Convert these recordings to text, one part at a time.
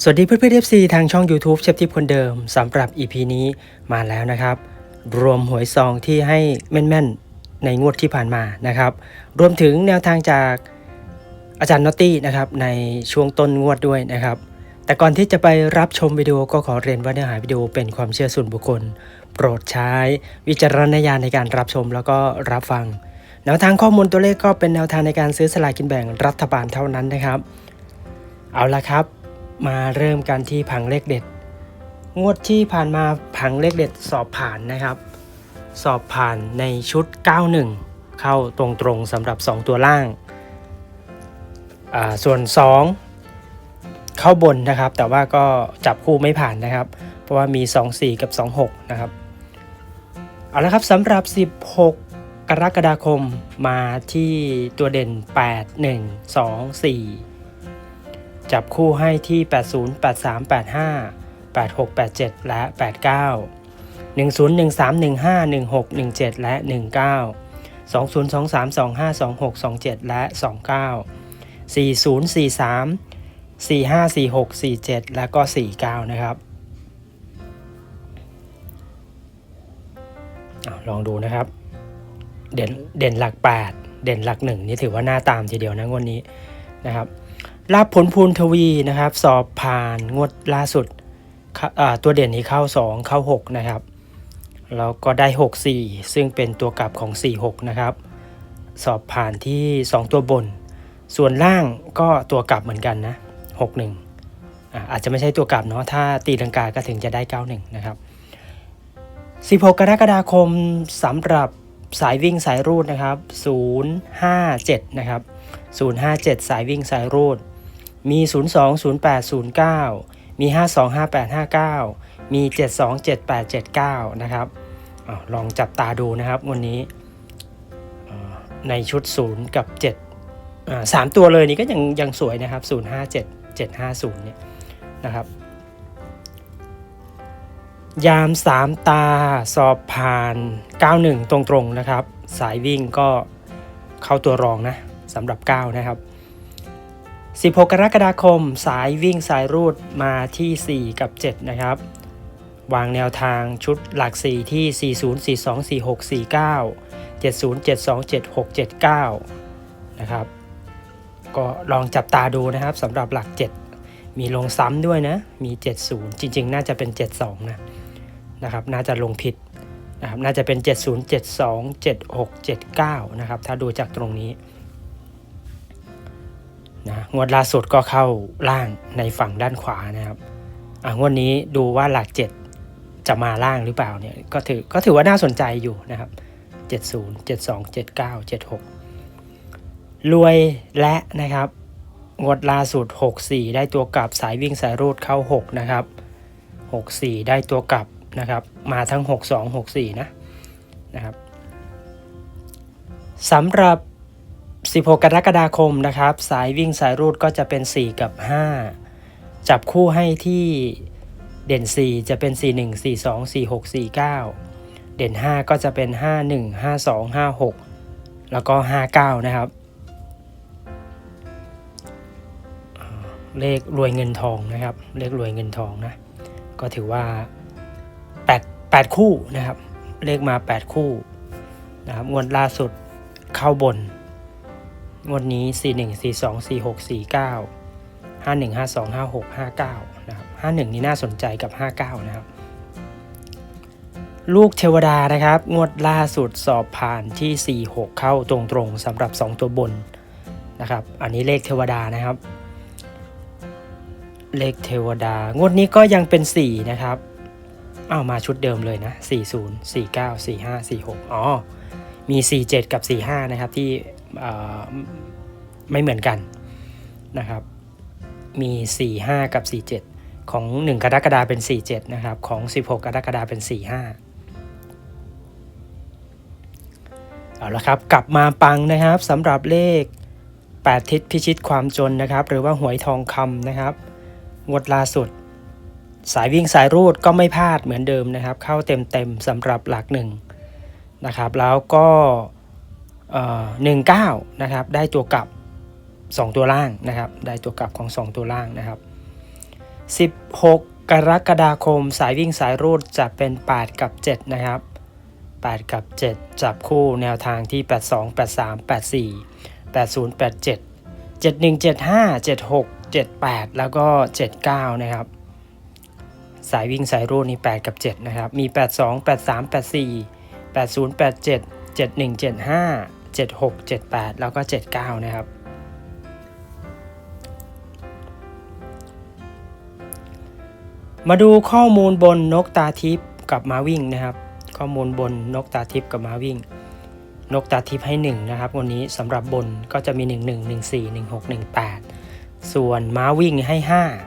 สวัสดีเพื่อนเพื่อนเอฟซีทางช่อง YouTube เชฟทิปคนเดิมสำหรับ EP นี้มาแล้วนะครับ รวมหวยซองที่ให้แม่นๆ ในงวดที่ผ่านมานะครับ รวมถึงแนวทางจากอาจารย์นอตตี้นะครับในช่วงต้นงวดด้วยนะครับ แต่ก่อนที่จะไปรับชมวิดีโอก็ขอเรียนว่าเนื้อหาวิดีโอเป็นความเชื่อส่วนบุคคล โปรดใช้วิจารณญาณในการรับชมแล้วก็รับฟัง แนวทางข้อมูลตัวเลขก็เป็นแนวทางในการซื้อสลากกินแบ่งรัฐบาลเท่านั้นนะครับ เอาละครับ มาเริ่มกันที่ผังเลขเด็ด งวดที่ผ่านมาผังเลขเด็ดสอบผ่านนะครับ สอบผ่านในชุด 91 เข้าตรงๆสำหรับ 2 ตัวล่างอ่าส่วน 2 เข้าบนนะครับ แต่ว่าก็จับคู่ไม่ผ่านนะครับ เพราะว่ามี 24 กับ 26 นะครับ เอาละครับสำหรับ 16 กรกฎาคมมาที่ตัวเด่น 8 1 2 4 จับคู่ให้ที่ 80 83 85 86 87 และ 89 10 13 15 16 17 และ 19 20 23 25 26 27 และ 29 40 43 45 46 47 และก็ 49 นะครับอลองดูนะครับ เด่นเด่นหลัก 8 เด่นหลัก 1 นี่ถือว่าหน้าตามทีเดียวนะงวดนี้นะครับ ลาบผลพูนทวีนะครับ สอบผ่านงวดล่าสุดตัวเด่นนี้เข้า 2 เข้า 6 นะครับ แล้วก็ได้ 6 4 ซึ่งเป็นตัวกลับของ 4 6 นะครับ สอบผ่านที่ 2 ตัวบน ส่วนล่างก็ตัวกลับเหมือนกันนะ 6 1อ่าอาจจะไม่ใช่ตัวกลับเนาะถ้าตีลังกาก็ถึงจะได้ 9 1 นะครับ 16 กรกฎาคมสำหรับสายวิ่งสายรูดนะครับ 057 นะครับ 057 สายวิ่งสายรูด มี 02 08 09 มี 52 58 59 มี 72 78 79 นะครับอลองจับตาดูนะครับวันนี้ในชุด 0 กับ7อ่าสามตัวเลยนี่ก็ยังยังสวยนะครับ 057 750 เนี่ยนะครับ ยาม 3 ตาสอบผ่าน 91 ตรงๆนะครับ สายวิ่งก็เข้าตัวรองนะสำหรับ 9 นะครับ 16 กรกฎาคม สายวิ่งสายรูดมาที่ 4 กับ 7 นะครับ วางแนวทางชุดหลัก 4 ที่ 40 42 46 49 70 72 76 79 นะครับ ก็ลองจับตาดูนะครับสำหรับหลัก 7 มีลงซ้ำด้วยนะ มี 70 จริง ๆ น่าจะเป็น 72 นะ นะครับ น่าจะลงผิดนะครับ น่าจะเป็น 70 72 76 79 นะครับ ถ้าดูจากตรงนี้ นะงวดล่าสุดก็เข้าล่างในฝั่งด้านขวานะครับอะงวดนี้ดูว่าหลัก 7 จะมาล่างหรือเปล่าเนี่ยก็ถือก็ถือว่าน่าสนใจอยู่นะครับ 70 72 79 76 รวยและนะครับ งวดล่าสุด 64 ได้ตัวกลับสายวิ่งสายรูดเข้า 6 นะครับ 64 ได้ตัวกลับนะครับ มาทั้ง 62 64 นะนะครับสำหรับ 16 กรกฎาคมนะครับ สายวิ่งสายรูดก็จะเป็น 4 กับ 5 จับคู่ให้ที่เด่น 4 จะเป็น 4 1 4 2 4 6 4 9 เด่น 5 ก็จะเป็น 5 1 5 2 5 6 แล้วก็ 59 นะครับ เลขรวยเงินทองนะครับ เลขรวยเงินทองนะ ก็ถือว่า 8 8 คู่นะครับ เลขมา 8 คู่นะครับงวดล่าสุดเข้าบน งวดนี้ 4 1 4 2 4 6 4 9 5 1 5 2 5 6 5 9 นะครับ 51 นี่น่าสนใจกับ 59 นะครับ ลูกเทวดานะครับ งวดล่าสุดสอบผ่านที่ 4 6 เข้าตรงๆสำหรับ 2 ตัวบนนะครับ อันนี้เลขเทวดานะครับ เลขเทวดา งวดนี้ก็ยังเป็น 4 นะครับอ้าวมาชุดเดิมเลยนะ 40 49 45 46 อ๋อ มี 47 กับ 45 นะครับที่ ไม่เหมือนกันนะครับ มี 45 กับ 47 ของ 1 กรกฎาเป็น 47 นะครับ ของ 16 กรกฎาเป็น 45 เอาละครับ กลับมาปังนะครับสำหรับเลข 8 ทิศพิชิตความจนนะครับ หรือว่าหวยทองคำนะครับงวดล่าสุด สายวิ่งสายรูดก็ไม่พลาดเหมือนเดิมนะครับ เข้าเต็มๆสำหรับหลักหนึ่งนะครับ แล้วก็ หนึ่งเก้านะครับได้ตัวกลับ 2 ตัวล่างนะครับได้ตัวกลับของ 2 ตัวล่างนะครับ 16 กรกฎาคมสายวิ่งสายรูดจะเป็น 8 กับ 7 นะครับ 8 กับ 7 จับคู่แนวทางที่ 82 83 84 80 87 71 75 76 78 แล้วก็ 79 นะครับ สายวิ่งสายรูดนี่ 8 กับ 7 นะครับ มี 82 83 84 80 87 71 75 76 78 แล้วก็ 79 นะครับ มาดูข้อมูลบนนกตาทิพย์กับมาวิ่งนะครับ ข้อมูลบนนกตาทิพย์กับมาวิ่ง นกตาทิพย์ให้ 1 นะครับ วันนี้สำหรับบนก็จะมี 1 1 1 4 1 6 1 8 ส่วนม้าวิ่งให้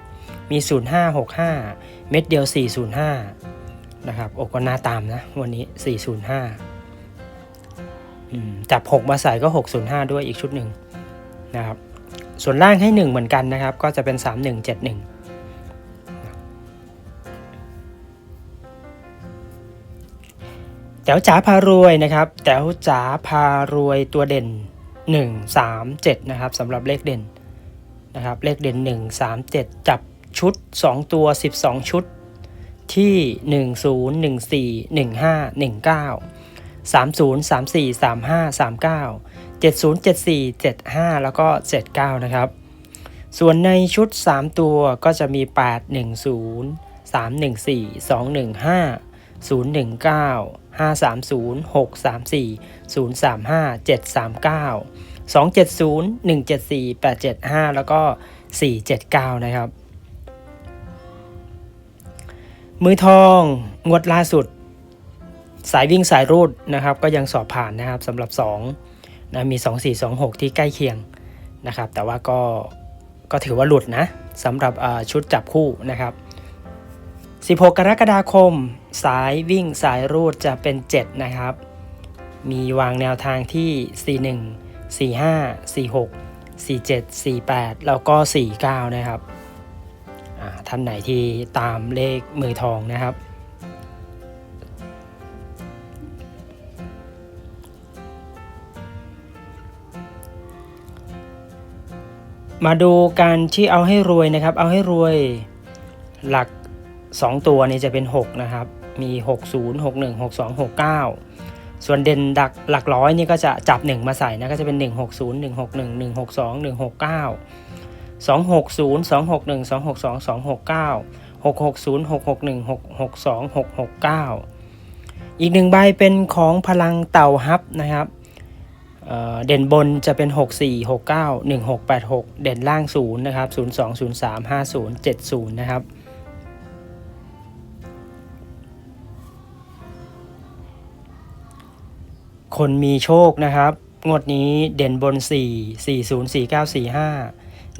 5 มี 0 5 6 5 เม็ดเดียว 405 นะครับโอก็น่าตามนะ วันนี้ 405 จับ 6 มาใส่ก็ 605 ด้วยอีกชุดหนึ่งนะครับ ส่วนล่างให้ 1 เหมือนกันนะครับ ก็จะเป็น 3171แต๋วจ๋าพารวยนะครับแต๋วจ๋าพารวยตัวเด่น 1 3 7นะครับสำหรับเลขเด่นนะครับเลขเด่น 1 3 7 จับชุด 2 ตัว 12 ชุดที่ 1 0 1 4 3 0 3 4 3 5 3 9 7 0 7 4 7 5 แล้วก็ 79 นะครับ ส่วนในชุด 3 ตัวก็จะมี 8 1 0 3 1 4 2 1 5 0 1 9 5 3 0 6 3 4 0 3 5 7 3 9 2 7 0 1 7 4 8 7 5 แล้วก็ 4 7 9 นะครับ มือทองงวดล่าสุด สายวิ่งสายรูดนะครับ ก็ยังสอบผ่านนะครับสำหรับ2นะมี 2 4 2 6 ที่ใกล้เคียงนะครับ แต่ว่าก็ก็ถือว่าหลุดนะสำหรับชุดจับคู่นะครับ 16 กรกฎาคม สายวิ่งสายรูดจะเป็น 7 นะครับ มีวางแนวทางที่ 41 45 46 47 48 แล้วก็ 49 นะครับท่านไหนที่ตามเลขมือทองนะครับ มาดูการที่เอาให้รวยนะครับ เอาให้รวยหลัก 2 ตัวนี้จะเป็น 6 นะครับ มี 60 61 62 69 ส่วนเด่นดักหลักร้อยนี่ก็จะจับ 1 มาใส่นะก็จะเป็น 160 161 162 169 260 261 262 269 660 661 662 669 อีกหนึ่งใบเป็นของพลังเต่าฮับนะครับ เด่นบนจะเป็น 64 69 1686 เด่นล่าง 0 นะครับ 02 03 50 70 นะครับ คนมีโชคนะครับ งวดนี้เด่นบน 4 40 49 45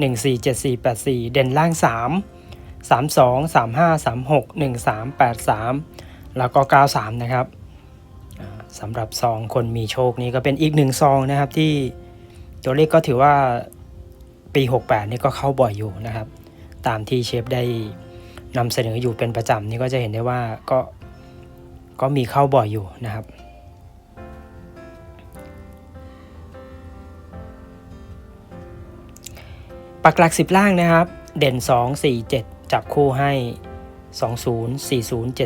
14 74 84 เด่นล่าง 3 32 35 36 13 83 แล้วก็ 93 นะครับ สำหรับซองคนมีโชคนี้ก็เป็นอีกหนึ่งซองนะครับที่ตัวเลขก็ถือว่าปี 68 นี่ก็เข้าบ่อยอยู่นะครับ ตามที่เชฟได้นำเสนออยู่เป็นประจำนี่ก็จะเห็นได้ว่าก็ก็มีเข้าบ่อยอยู่นะครับ ปักหลักสิบล่างนะครับ เด่น 2 4 7 จับคู่ให้ 20 40 70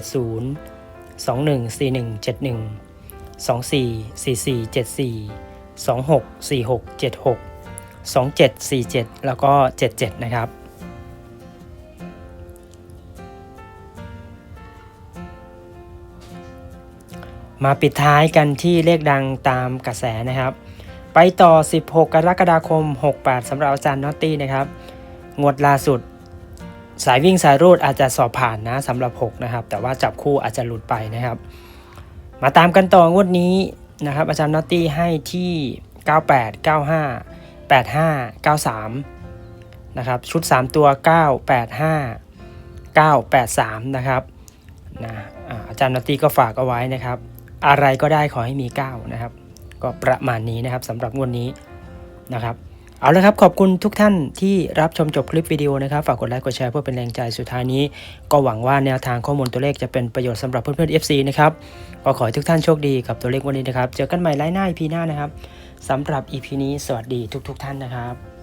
21 41 71 24 44 74 26 46 76 27 47 แล้วก็ 77 นะครับ มาปิดท้ายกันที่เลขดังตามกระแสนะครับ ไปต่อ 16 กรกฎาคม 68สำหรับอาจารย์นอตตี้นะครับ งวดล่าสุดสายวิ่งสายรูดอาจจะสอบผ่านนะสำหรับ 6 นะครับ แต่ว่าจับคู่อาจจะหลุดไปนะครับ มาตามกันต่องวดนี้นะครับอาจารย์นอตตี้ให้ที่ 98 95 85 93นะครับชุด 3 ตัว 985 983นะครับนะอาอาจารย์นอตตี้ก็ฝากเอาไว้นะครับ อะไรก็ได้ขอให้มี 9 นะครับ ก็ประมาณนี้นะครับสำหรับงวดนี้นะครับ เอาละครับขอบคุณทุกท่านที่รับชมจบคลิปวิดีโอนะครับฝากกดไลค์กดแชร์เพื่อเป็นแรงใจสุดท้ายนี้ ก็หวังว่าแนวทางข้อมูลตัวเลขจะเป็นประโยชน์สำหรับเพื่อนๆ FC นะครับก็ขอให้ทุกท่านโชคดีกับตัวเลขวันนี้นะครับ เจอกันใหม่ไลน์หน้า EP หน้านะครับสำหรับ EP นี้สวัสดีทุก ๆ ท่านนะครับ